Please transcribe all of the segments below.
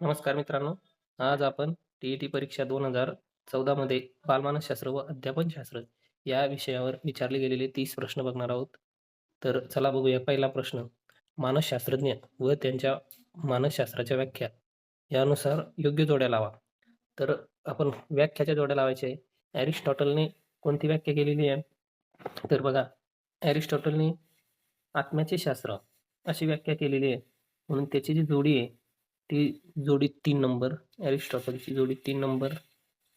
नमस्कार मित्रांनो. आज आपण टी ई टी परीक्षा दोन हजार चौदामध्ये बालमानसशास्त्र व अध्यापनशास्त्र या विषयावर विचारले गेलेले तीस प्रश्न बघणार आहोत. तर चला बघूया पहिला प्रश्न. मानसशास्त्रज्ञ व त्यांच्या मानसशास्त्राच्या व्याख्या यानुसार योग्य जोड्या लावा. तर आपण व्याख्याच्या जोड्या लावायच्या आहे. ॲरिस्टॉटलने कोणती व्याख्या केलेली आहे? तर बघा ॲरिस्टॉटलने आत्म्याचे शास्त्र अशी व्याख्या केलेली आहे. म्हणून त्याची जी जोडी आहे ती जोडी तीन नंबर ॲरिस्टॉटलची जोडी तीन नंबर.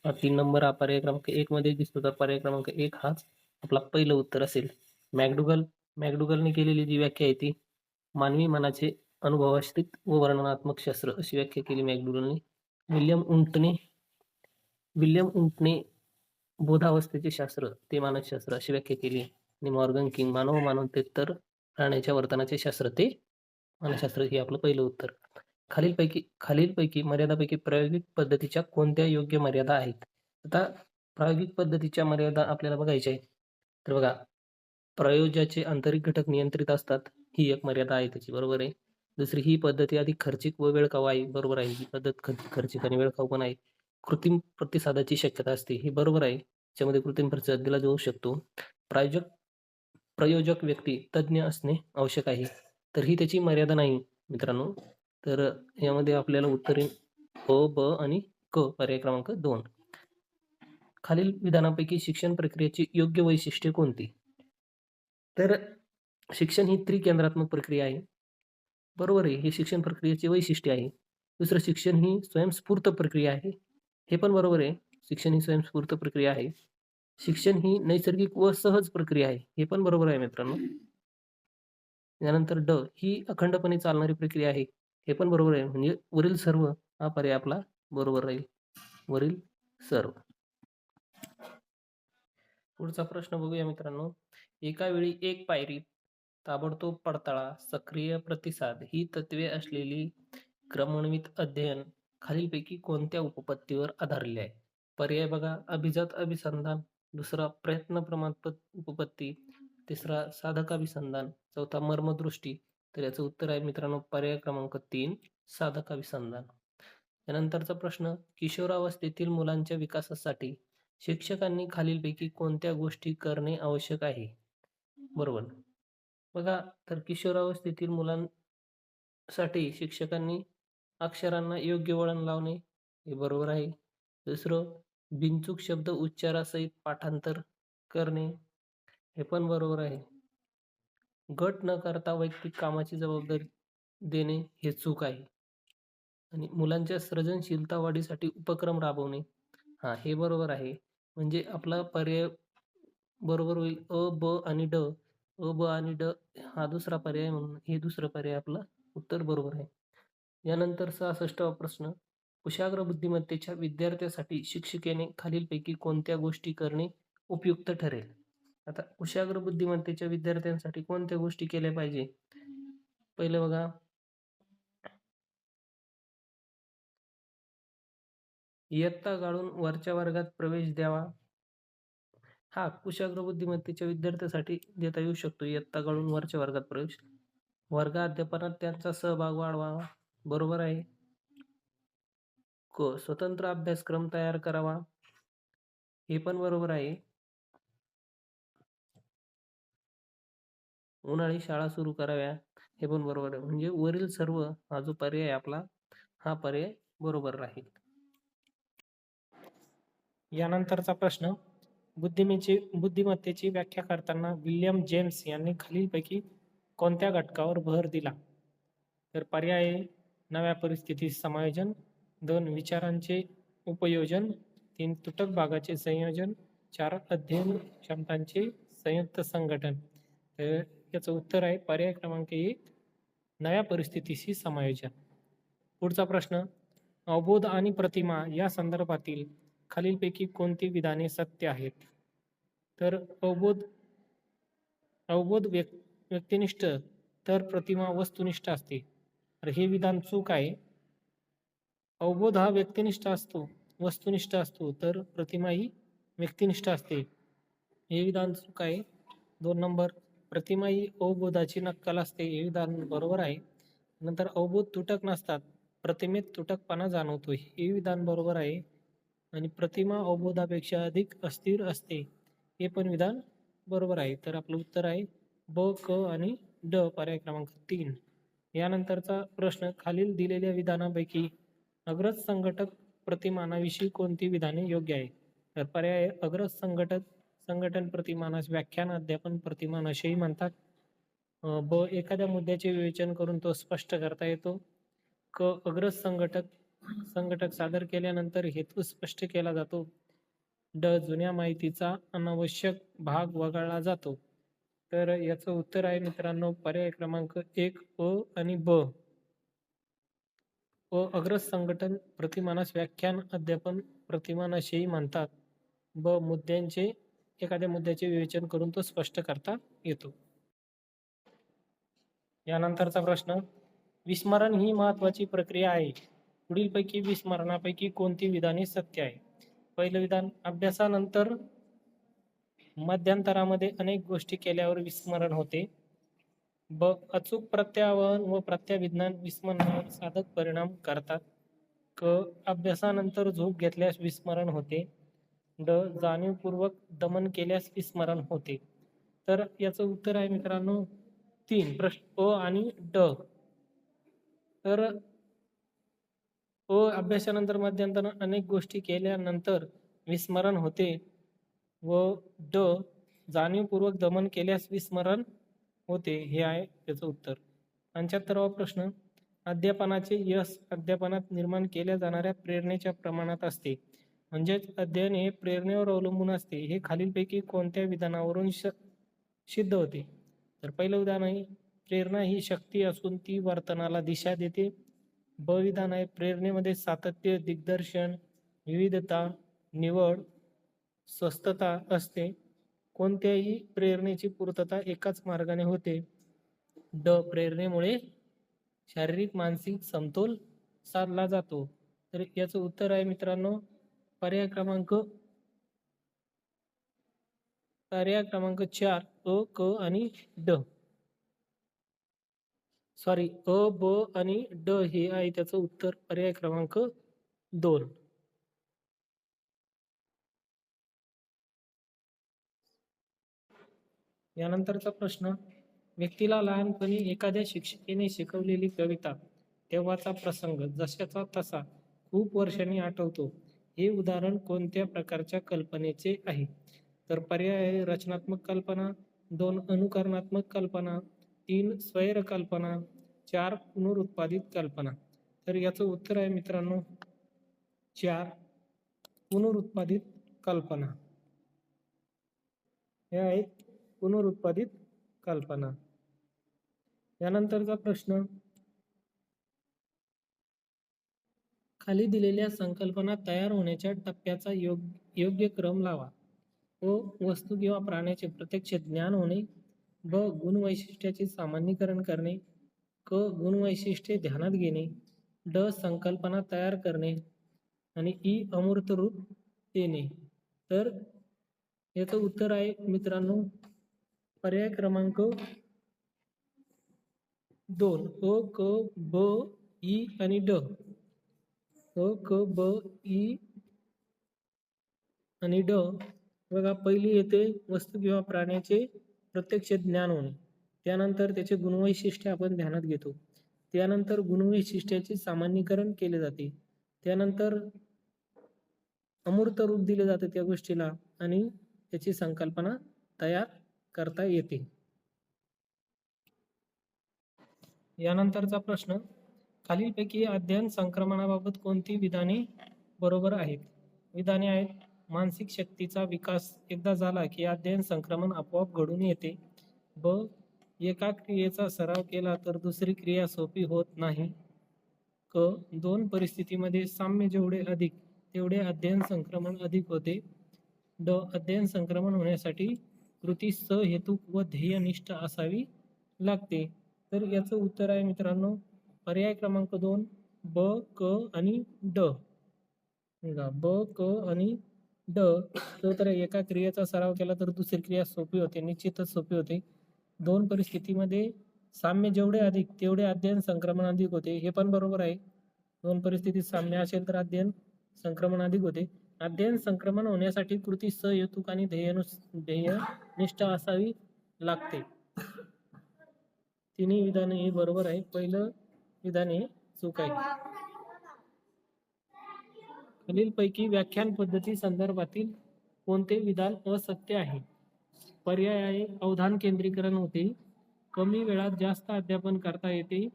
तीन नंबर हा पर्याय क्रमांक एक मध्ये दिसतो. तर पर्याय क्रमांक एक हाच आपला पहिलं उत्तर असेल. मॅकडुगल मॅगडुगलने केलेली जी व्याख्या आहे ती मानवी मनाचे अनुभवाश्रित व वर्णनात्मक शास्त्र अशी व्याख्या केली मॅगडुगलने विल्यम उंटने विल्यम उंटने बोधावस्थेचे शास्त्र ते मानसशास्त्र अशी व्याख्या केली. आणि मॉर्गन किंग मानव मानवतेतर प्राण्याच्या वर्तनाचे शास्त्र ते मानसशास्त्र हे आपलं पहिलं उत्तर. खालीलपैकी खालीलपैकी मर्यादापैकी प्रायोगिक पद्धतीच्या कोणत्या योग्य मर्यादा आहेत? आता प्रायोगिक पद्धतीच्या मर्यादा आपल्याला बघायच्या आहेत. तर बघा प्रयोजाचे आंतरिक घटक नियंत्रित असतात ही एक मर्यादा आहे त्याची बरोबर आहे? दुसरी ही पद्धती अधिक खर्चिक व वेळखाऊ आहे? बरोबर आहे. ही पद्धत खर्चिक आणि वेळखाऊ पण आहे. कृत्रिम प्रतिसादाची शक्यता असते ही बरोबर आहे. त्याच्यामध्ये कृत्रिम प्रतिसाद दिला जाऊ शकतो. प्रायोजक प्रयोजक व्यक्ती तज्ज्ञ असणे आवश्यक आहे. तर ही त्याची मर्यादा नाही मित्रांनो. तर यामध्ये आपल्याला उत्तरे अ ब आणि क पर्याय क्रमांक दोन. खालील विधानापैकी शिक्षण प्रक्रियेची योग्य वैशिष्ट्ये कोणती? तर शिक्षण ही त्रिकेंद्रात्मक प्रक्रिया आहे. बरोबर आहे हे शिक्षण प्रक्रियेचे वैशिष्ट्य आहे. दुसरं शिक्षण ही स्वयंस्फूर्त प्रक्रिया आहे. हे पण बरोबर आहे शिक्षण ही स्वयंस्फूर्त प्रक्रिया आहे. शिक्षण ही नैसर्गिक व सहज प्रक्रिया आहे हे पण बरोबर आहे मित्रांनो. त्यानंतर ड ही अखंडपणे चालणारी प्रक्रिया आहे. हे पण बरोबर आहे. म्हणजे वरील सर्व हा पर्याय आपला बरोबर राहील. वरील सर्व. पुढचा प्रश्न बघूया मित्रांनो. एका वेळी एक पायरी ताबडतोब पडताळा सक्रिय प्रतिसाद ही तत्वे असलेली क्रमणवित अध्ययन खालीलपैकी कोणत्या उपपत्तीवर आधारले आहे? पर्याय बघा. अभिजात अभिसंधान दुसरा प्रयत्न प्रमाणपत उपपत्ती तिसरा साधक अभिसंधान चौथा मर्मदृष्टी तर याचं उत्तर आहे मित्रांनो पर्याय क्रमांक तीन साधक अभिसंधान त्यानंतरचा प्रश्न किशोरावस्थेतील मुलांच्या विकासासाठी शिक्षकांनी खालीलपैकी कोणत्या गोष्टी करणे आवश्यक आहे? बरोबर. बघा तर किशोरावस्थेतील मुलांसाठी शिक्षकांनी अक्षरांना योग्य वळण लावणे हे बरोबर आहे. दुसरं बिनचूक शब्द उच्चारासहित पाठांतर करणे हे पण बरोबर आहे. गट न करता वैयक्तिक कामाची जबाबदारी देणे हे चूक आहे. आणि मुलांच्या सर्जनशीलता वाढीसाठी उपक्रम राबवणे हा हे बरोबर आहे. म्हणजे आपला पर्याय बरोबर होईल. अ ब आणि ड. अ ब आणि ड हा दुसरा पर्याय म्हणून हे दुसरं पर्याय आपला उत्तर बरोबर आहे. यानंतर सहासष्टावा प्रश्न. कुशाग्र बुद्धिमत्तेच्या विद्यार्थ्यासाठी शिक्षिकेने खालीलपैकी कोणत्या गोष्टी करणे उपयुक्त ठरेल? आता कुशाग्र बुद्धिमत्तेच्या विद्यार्थ्यांसाठी कोणत्या गोष्टी केल्या पाहिजे? पहिलं बघा. इयत्ता गाळून वरच्या वर्गात प्रवेश द्यावा. हा कुशाग्र बुद्धिमत्तेच्या विद्यार्थ्यासाठी देता येऊ शकतो. इयत्ता गाळून वरच्या वर्गात प्रवेश. वर्ग अध्यापनात त्यांचा सहभाग वाढवावा बरोबर आहे. क स्वतंत्र अभ्यासक्रम तयार करावा. हे पण बरोबर आहे. उन्हाळी शाळा सुरू कराव्या हे पण बरोबर आहे. म्हणजे वरील सर्व हा जो पर्याय आपला हा पर्याय बरोबर राहील. यानंतरचा प्रश्न बुद्धिमेची बुद्धिमत्तेची व्याख्या करताना विल्यम जेम्स यांनी खालीलपैकी कोणत्या घटकावर भर दिला? तर पर्याय नव्या परिस्थितीत समायोजन दोन विचारांचे उपयोजन तीन तुटक भागाचे संयोजन चार अध्ययन क्षमतांचे संयुक्त संघटन. तर याचं उत्तर आहे. पर्याय क्रमांक एक नव्या परिस्थितीशी समायोजन. पुढचा प्रश्न अवबोध आणि प्रतिमा या संदर्भातील खालीलपैकी कोणती विधाने सत्य आहेत? तर अवबोध अवबोध व्यक् व्यक्तिनिष्ठ तर प्रतिमा वस्तुनिष्ठ असते. तर हे विधान चूक आहे. अवबोध हा व्यक्तिनिष्ठ असतो वस्तुनिष्ठ असतो तर प्रतिमा ही व्यक्तिनिष्ठ असते. हे विधान चूक आहे. दोन नंबर. प्रतिमा ही अवबोधाची नक्कल असते हे विधान बरोबर आहे. नंतर अवबोध तुटक नसतात प्रतिमेत तुटकपणा जाणवतो हे विधान बरोबर आहे. आणि प्रतिमा अवबोधापेक्षा अधिक अस्थिर असते हे पण विधान बरोबर आहे. तर आपलं उत्तर आहे ब क आणि ड पर्याय क्रमांक तीन. यानंतरचा प्रश्न खालील दिलेल्या विधानापैकी अग्रज संघटक प्रतिमानाविषयी कोणती विधाने योग्य आहे? तर पर्याय अग्रज संघटक संघटन प्रतिमानास व्याख्यान अध्यापन प्रतिमान असेही म्हणतात. ब एखाद्या मुद्द्याचे विवेचन करून तो स्पष्ट करता येतो. क अग्रज संघटक संघटक सादर केल्यानंतर हेतू स्पष्ट केला जातो. ड जुन्या माहितीचा अनावश्यक भाग वगळला जातो. तर याचं उत्तर आहे मित्रांनो पर्याय क्रमांक एक अ आणि ब. व अग्रज संघटन प्रतिमानास व्याख्यान अध्यापन प्रतिमान असेही म्हणतात. ब मुद्द्यांचे एखाद्या मुद्द्याचे विवेचन करून तो स्पष्ट करता येतो. यानंतरचा प्रश्न विस्मरण ही महत्वाची प्रक्रिया आहे. पुढीलपैकी विस्मरणापैकी कोणती विधाने सत्य आहे? पहिलं विधान अभ्यासानंतर मध्यंतरामध्ये अनेक गोष्टी केल्यावर विस्मरण होते. ब अचूक प्रत्यावहन व प्रत्याविज्ञान विस्मरणावर साधक परिणाम करतात. क अभ्यासानंतर झोप घेतल्यास विस्मरण होते. ड जाणीवपूर्वक दमन केल्यास विस्मरण होते. तर याचं उत्तर आहे मित्रांनो तीन प्रश्न अ आणि ड. तर अ अभ्यासानंतर मध्यंतर अनेक गोष्टी केल्यानंतर विस्मरण होते व ड जाणीवपूर्वक दमन केल्यास विस्मरण होते. हे आहे त्याचं उत्तर. पंच्याहत्तरावा प्रश्न अध्यापनाचे यश अध्यापनात निर्माण केल्या जाणाऱ्या प्रेरणेच्या प्रमाणात असते. म्हणजेच अध्ययन हे प्रेरणेवर अवलंबून असते. हे खालीलपैकी कोणत्या विधानावरून श सिद्ध होते? तर पहिलं विधान आहे प्रेरणा ही शक्ती असून ती वर्तनाला दिशा देते. ब विधान आहे प्रेरणेमध्ये सातत्य दिग्दर्शन विविधता निवड स्वस्थता असते. कोणत्याही प्रेरणेची पूर्तता एकाच मार्गाने होते. ड प्रेरणेमुळे शारीरिक मानसिक समतोल साधला जातो. तर याचं उत्तर आहे मित्रांनो पर्याय क्रमांक पर्याय क्रमांक चार अ क आणि ड. सॉरी अ ब आणि ड हे आहे त्याचं उत्तर. पर्याय क्रमांक दोन. यानंतरचा प्रश्न व्यक्तीला लहानपणी एखाद्या शिक्षिकेने शिकवलेली कविता तेव्हाचा प्रसंग जशाचा तसा खूप वर्षांनी आठवतो. हे उदाहरण कोणत्या प्रकारच्या कल्पनेचे आहे? तर पर्याय आहे रचनात्मक कल्पना दोन अनुकरणात्मक कल्पना तीन स्वैर कल्पना चार पुनरुत्पादित कल्पना. तर याचं उत्तर आहे मित्रांनो चार पुनरुत्पादित कल्पना. हे आहेत पुनरुत्पादित कल्पना. यानंतरचा प्रश्न खाली दिलेल्या संकल्पना तयार होण्याच्या टप्प्याचा योग योग्य क्रम लावा. व वस्तू किंवा प्राण्याचे प्रत्यक्ष ज्ञान होणे ब गुणवैशिष्ट्याचे सामान्यीकरण करणे क गुणवैशिष्ट्ये ध्यानात घेणे ड संकल्पना तयार करणे आणि ई अमूर्त रूप देणे. तर याचं उत्तर आहे मित्रांनो पर्याय क्रमांक दोन. अ क ब ई आणि ड. क ब ई आणि ड. बघा पहिली येते वस्तू किंवा प्राण्याचे प्रत्यक्ष ज्ञान होणे. त्यानंतर त्याचे गुणवैशिष्ट्य आपण ध्यानात घेतो. त्यानंतर गुणवैशिष्ट्याचे सामान्यीकरण केले जाते. त्यानंतर अमूर्त रूप दिले जाते त्या गोष्टीला आणि त्याची संकल्पना तयार करता येते. यानंतरचा प्रश्न खालीलपैकी अध्ययन संक्रमणाबाबत कोणती विधाने बरोबर आहेत? विधाने आहेत मानसिक शक्तीचा विकास. एकदा झाला की अध्ययन संक्रमण आपोआप घडून येते. ब एका क्रियेचा सराव केला तर दुसरी क्रिया सोपी होत नाही. क दोन परिस्थितीमध्ये साम्य जेवढे अधिक तेवढे अध्ययन संक्रमण अधिक होते. ड अध्ययन संक्रमण होण्यासाठी कृती सहेतुक व ध्येयनिष्ठ असावी लागते. तर याचं उत्तर आहे मित्रांनो पर्याय क्रमांक दोन ब क आणि ड. ब क आणि ड. तर एका क्रियेचा सराव केला तर दुसरी क्रिया सोपी होते निश्चितच सोपी होते. दोन परिस्थितीमध्ये साम्य जेवढे अधिक तेवढे अध्ययन संक्रमण अधिक होते. हे पण बरोबर आहे. दोन परिस्थितीत साम्य असेल तर अध्ययन संक्रमण अधिक होते. अध्ययन संक्रमण होण्यासाठी कृती सहहेतुक आणि ध्येयनुस ध्येयनिष्ठ असावी लागते. तिन्ही विधाने हे बरोबर आहे. पहिलं विधान हे चूक आहे. खालीलपैकी व्याख्यान पद्धती संदर्भातील कोणते विधान असत्य आहे? पर्याय आहे अवधान केंद्रीकरण होते. कमी वेळात जास्त अध्यापन करता येते.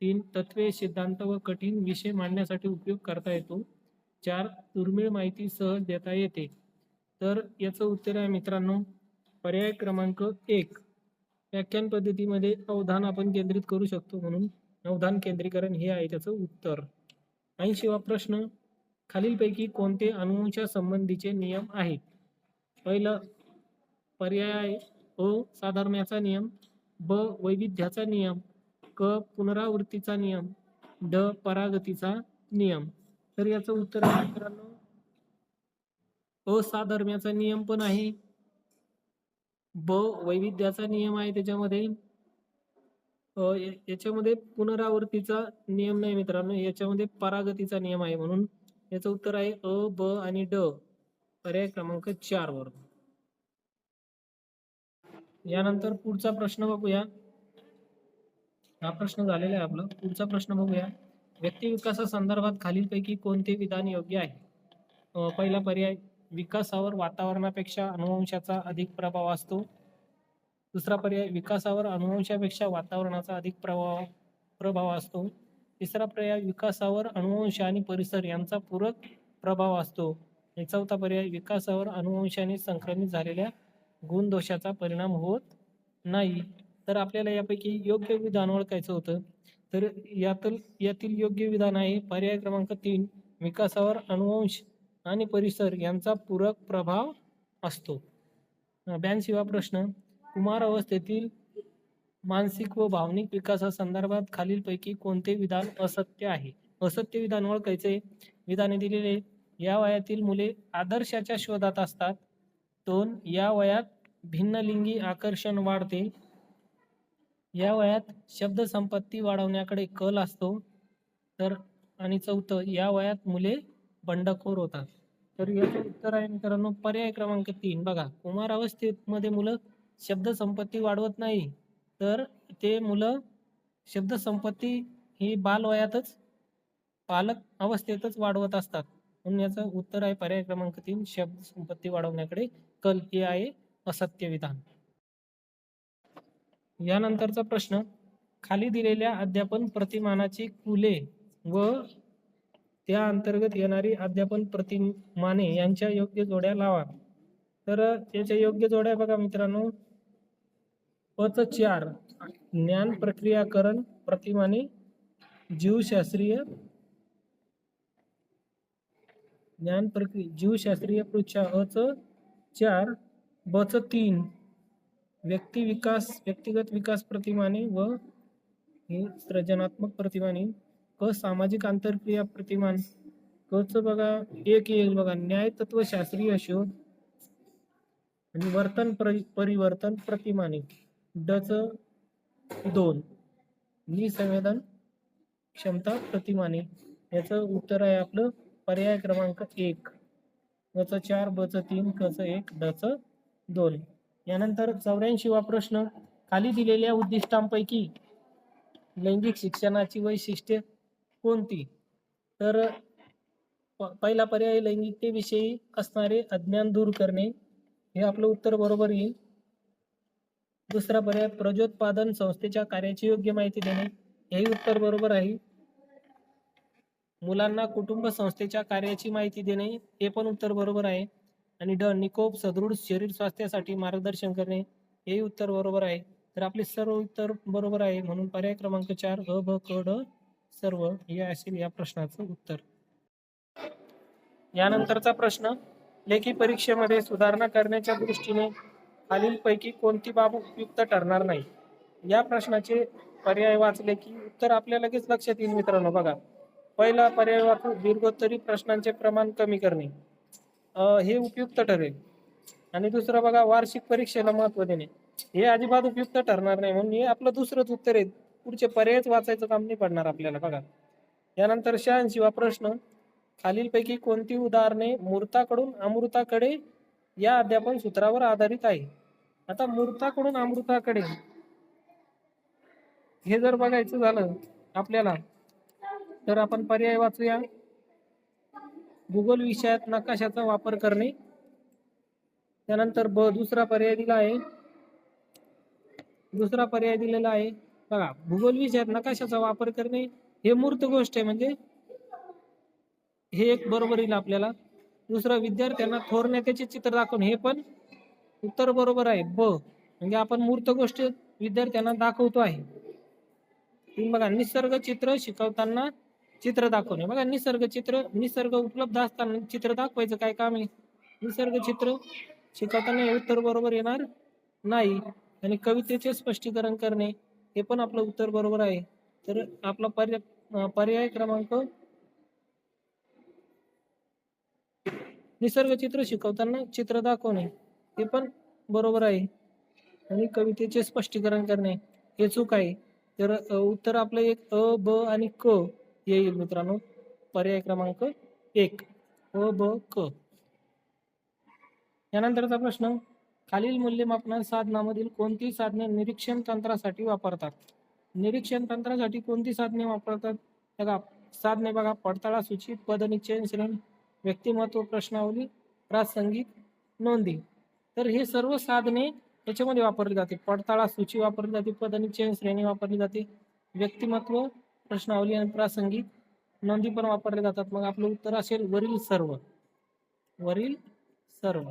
तीन तत्वे सिद्धांत व कठीण विषय मांडण्यासाठी उपयोग करता येतो. चार दुर्मिळ माहिती सहज देता येते. तर याचं उत्तर आहे मित्रांनो पर्याय क्रमांक एक. व्याख्यान पद्धतीमध्ये अवधान आपण केंद्रित करू शकतो म्हणून अवधान केंद्रीकरण हे आहे त्याचं उत्तर. ऐंशीवा प्रश्न. खालीलपैकी कोणते अनुवंशा संबंधीचे नियम आहेत? पहिलं पर्याय आहे अ साधर्म्याचा नियम. ब वैविध्याचा नियम. क पुनरावृत्तीचा नियम. ड परागतीचा नियम. तर याचं उत्तर आहे मित्रांनो. असाधर्म्याचा नियम पण आहे. ब वैविध्याचा नियम आहे त्याच्यामध्ये. याच्यामध्ये पुनरावृत्तीचा नियम नाही मित्रांनो. याच्यामध्ये परागतीचा नियम आहे म्हणून. याचं उत्तर आहे अ ब आणि ड. पर्याय क्रमांक चार वर यानंतर पुढचा प्रश्न बघूया. हा प्रश्न झालेला आहे आपला. पुढचा प्रश्न बघूया. व्यक्ती विकासासंदर्भात खालीलपैकी कोणते विधान योग्य आहे? पहिला पर्याय विकासावर वातावरणापेक्षा अनुवंशाचा अधिक प्रभाव असतो. दुसरा पर्याय विकासावर अनुवंशापेक्षा वातावरणाचा अधिक प्रभाव प्रभाव असतो. तिसरा पर्याय विकासावर अनुवंश आणि परिसर यांचा पूरक प्रभाव असतो. आणि चौथा पर्याय विकासावर अनुवंशाने संक्रमित झालेल्या गुणदोषाचा परिणाम होत नाही. तर आपल्याला यापैकी योग्य विधान ओळखायचं होतं. तर यातील यातील योग्य विधान आहे पर्याय क्रमांक तीन विकासावर अनुवंश आणि परिसर यांचा पूरक प्रभाव असतो. ब्याऐंशीवा प्रश्न. कुमार अवस्थेतील मानसिक व भावनिक विकासासंदर्भात खालीलपैकी कोणते विधान असत्य आहे? असत्य विधान ओळखायचे. विधाने दिलेले या वयातील मुले आदर्शाच्या शोधात असतात. दोन या वयात भिन्नलिंगी आकर्षण वाढते. या वयात शब्दसंपत्ती वाढवण्याकडे कल असतो. तर आणि चौथं या वयात मुले बंडखोर होतात. तर याचं उत्तर आहे मित्रांनो पर्याय क्रमांक तीन. बघा कुमार अवस्थेमध्ये मुलं शब्दसंपत्ती वाढवत नाही तर ते मुलं शब्दसंपत्ती ही बालवयातच पालक अवस्थेतच वाढवत असतात. म्हणून याचं उत्तर आहे पर्याय क्रमांक तीन शब्दसंपत्ती वाढवण्याकडे कल. हे आहे असत्य विधान. यानंतरचा प्रश्न खाली दिलेल्या अध्यापन प्रतिमानाची कुले व त्या अंतर्गत येणारी अध्यापन प्रतिमाने यांच्या योग्य जोड्या लावा. तर याच्या योग्य जोड्या बघा मित्रांनो. पच चार. ज्ञान प्रक्रियाकरण प्रतिमाने जीवशास्त्रीय ज्ञान प्रक्रिया जीवशास्त्रीय पृच्छा अच चार बच तीन. व्यक्ती विकास व्यक्तिगत विकास प्रतिमाने व हे सृजनात्मक प्रतिमाने क सामाजिक आंतरक्रिया प्रतिमान कच बघा एक येईल बघा न्याय तत्वशास्त्रीय शोध. आणि वर्तन परि परिवर्तन प्रतिमाने डच दोन. निसंवेदन क्षमता प्रतिमाने. याचं उत्तर आहे आपलं पर्याय क्रमांक एक. गच चार बच तीन कच एक डच दोन. यानंतर चौऱ्याऐंशीवा प्रश्न. खाली दिलेल्या उद्दिष्टांपैकी लैंगिक शिक्षणाची वैशिष्ट्ये कोणती? तर प- पहिला पर्याय लैंगिकतेविषयी असणारे अज्ञान दूर करणे. हे आपलं उत्तर बरोबर येईल. दुसरा पर्याय प्रजोत्पादन संस्थेच्या कार्याची योग्य माहिती देणे. हेही उत्तर बरोबर आहे. मुलांना कुटुंब संस्थेच्या कार्याची माहिती देणे हे पण उत्तर बरोबर आहे. आणि ड निकोप सदृढ शरीर स्वास्थ्यासाठी मार्गदर्शन करणे हेही उत्तर बरोबर आहे. तर आपले सर्व उत्तर बरोबर आहे म्हणून पर्याय क्रमांक चार अ ब क ड सर्व हे असेल या प्रश्नाचं उत्तर. यानंतरचा प्रश्न लेखी परीक्षेमध्ये सुधारणा करण्याच्या दृष्टीने खालीलपैकी कोणती बाब उपयुक्त ठरणार नाही? या प्रश्नाचे पर्याय वाचले की उत्तर आपल्या लगेच लक्षात येईल मित्रांनो बघा. पहिला पर्याय वाचू दीर्घोत्तरी प्रश्नांचे प्रमाण कमी करणे. हे उपयुक्त ठरेल. आणि दुसरं बघा वार्षिक परीक्षेला महत्त्व देणे. हे अजिबात उपयुक्त ठरणार नाही म्हणून हे आपलं दुसरंच उत्तर आहे. पुढचे पर्यायच वाचायचं काम नाही पडणार आपल्याला बघा. यानंतर शहाऐंशीवा प्रश्न खालीलपैकी कोणती उदाहरणे मूर्ताकडून अमृताकडे या अध्यापन सूत्रावर आधारित आहे? आता मूर्ताकडून अमृताकडे. हे जर बघायचं झालं आपल्याला तर आपण पर्याय वाचूया. भूगोल विषयात नकाशाचा वापर करणे. त्यानंतर ब दुसरा पर्याय दिला आहे. दुसरा पर्याय दिलेला आहे. बघा भूगोल विषयात नकाशाचा वापर करणे हे मूर्त गोष्ट आहे. म्हणजे हे एक बरोबर येईल आपल्याला. दुसरं विद्यार्थ्यांना थोर नेत्याचे चित्र दाखवणे हे पण उत्तर बरोबर आहे. ब म्हणजे आपण मूर्त गोष्ट विद्यार्थ्यांना दाखवतो आहे. बघा निसर्ग चित्र शिकवताना चित्र दाखवणे. बघा निसर्ग चित्र निसर्ग उपलब्ध असताना चित्र दाखवायचं काय काम आहे? निसर्ग चित्र शिकवताना उत्तर बरोबर येणार नाही. आणि कवितेचे स्पष्टीकरण करणे हे पण आपलं उत्तर बरोबर आहे. तर आपला पर्याय पर्याय क्रमांक निसर्ग चित्र शिकवताना चित्र दाखवणे हे पण बरोबर आहे. आणि कवितेचे स्पष्टीकरण करणे हे चूक आहे. तर उत्तर आपलं एक अ ब आणि क येईल मित्रांनो. पर्याय क्रमांक एक. अ ब क. यानंतरचा प्रश्न खालील मूल्यमापन साधनामधील कोणती साधने निरीक्षण तंत्रासाठी वापरतात? निरीक्षण तंत्रासाठी कोणती साधने वापरतात? बघा साधने बघा पडताळा सूची पदनिश्चयन श्रेणी व्यक्तिमत्व प्रश्नावली प्रासंगिक नोंदी. तर हे सर्व साधने याच्यामध्ये वापरली जाते. पडताळा सूची वापरली जाते पद आणि चयन श्रेणी वापरली जाते. व्यक्तिमत्व प्रश्नावली आणि प्रासंगिक नोंदी पण वापरल्या जातात. मग आपलं उत्तर असेल वरील सर्व. वरील सर्व.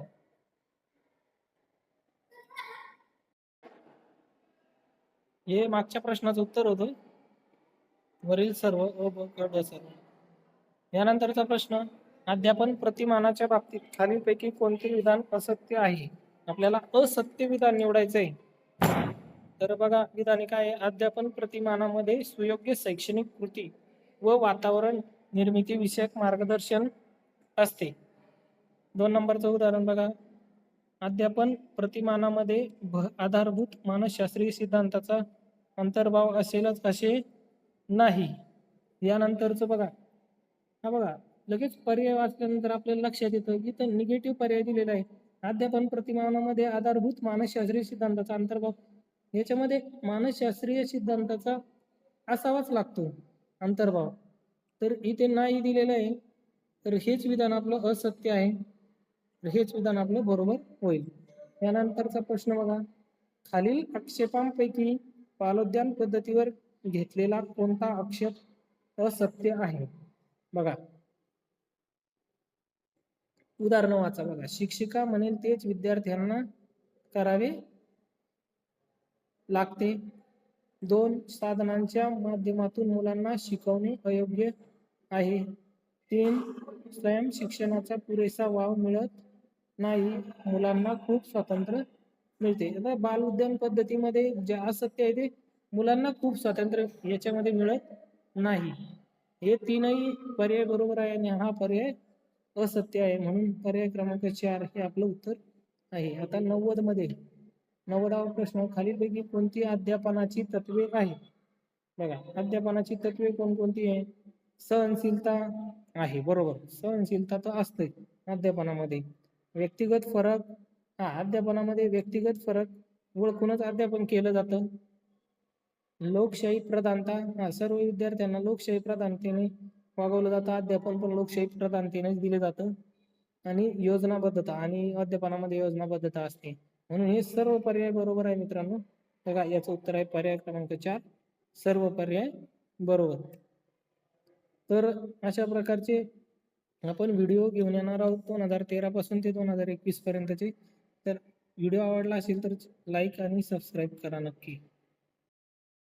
हे मागच्या प्रश्नाचं उत्तर होतं. वरील सर्व अ सर्व. यानंतरचा प्रश्न. अध्यापन प्रतिमानाच्या बाबतीत खालीलपैकी कोणते विधान असत्य आहे? आपल्याला असत्य विधान निवडायचं आहे तर बघा विधाने काय आहे? अध्यापन प्रतिमानामध्ये सुयोग्य शैक्षणिक कृती व वातावरण निर्मिती विषयक मार्गदर्शन असते. दोन नंबरचं उदाहरण बघा. अध्यापन प्रतिमानामध्ये भ आधारभूत मानसशास्त्रीय सिद्धांताचा अंतर्भाव असेलच असे नाही. यानंतरचं बघा. हा बघा. लगेच पर्याय वाचल्यानंतर आपल्याला लक्षात येतं की इथं निगेटिव्ह पर्याय दिलेला आहे. अध्यापन प्रतिमानामध्ये आधारभूत मानसशास्त्रीय सिद्धांताचा अंतर्भाव. याच्यामध्ये मानसशास्त्रीय सिद्धांताचा असावाच लागतो अंतर्भाव. तर इथे नाही दिलेलं आहे. तर हेच विधान आपलं असत्य आहे. तर हेच विधान आपलं बरोबर होईल. यानंतरचा प्रश्न बघा. खालील आक्षेपांपैकी पालोद्यान पद्धतीवर घेतलेला कोणता आक्षेप असत्य आहे? बघा. उदाहरणं वाचा बघा. शिक्षिका म्हणेल तेच विद्यार्थ्यांना करावे लागते. दोन साधनांच्या माध्यमातून मुलांना शिकवणे अयोग्य आहे. तीन स्वयं शिक्षणाचा पुरेसा वाव मिळत नाही. मुलांना खूप स्वातंत्र्य मिळते. आता बाल उद्यान पद्धतीमध्ये जे असत्य आहे ते मुलांना खूप स्वातंत्र्य याच्यामध्ये मिळत नाही. हे तीनही पर्याय बरोबर आहे आणि हा पर्याय असत्य आहे म्हणून पर्याय क्रमांक चार हे आपलं उत्तर आहे. आता नव्वदमध्ये नव्वदावा प्रश्न खालीलपैकी कोणती अध्यापनाची तत्वे आहेत? बघा अध्यापनाची तत्वे कोणकोणती आहे सहनशीलता आहे बरोबर. सहनशीलता तर असते अध्यापनामध्ये. व्यक्तिगत फरक हा अध्यापनामध्ये व्यक्तिगत फरक ओळखूनच अध्यापन केलं जातं. लोकशाही प्रधानता हा सर्व विद्यार्थ्यांना लोकशाही प्रधानतेने वागवलं जातं. अध्यापन पण लोकशाही प्रधानतेनेच दिले जातं. आणि योजनाबद्धता आणि अध्यापनामध्ये योजनाबद्धता असते. म्हणून हे सर्व पर्याय बरोबर आहे मित्रांनो. बघा याचं उत्तर आहे पर्याय क्रमांक चार. सर्व पर्याय बरोबर. तर अशा प्रकारचे आपण व्हिडिओ घेऊन येणार आहोत दोन हजार तेरा पासून ते दोन हजार एकवीस पर्यंतचे. तर व्हिडिओ आवडला असेल तर लाईक आणि सबस्क्राईब करा नक्की.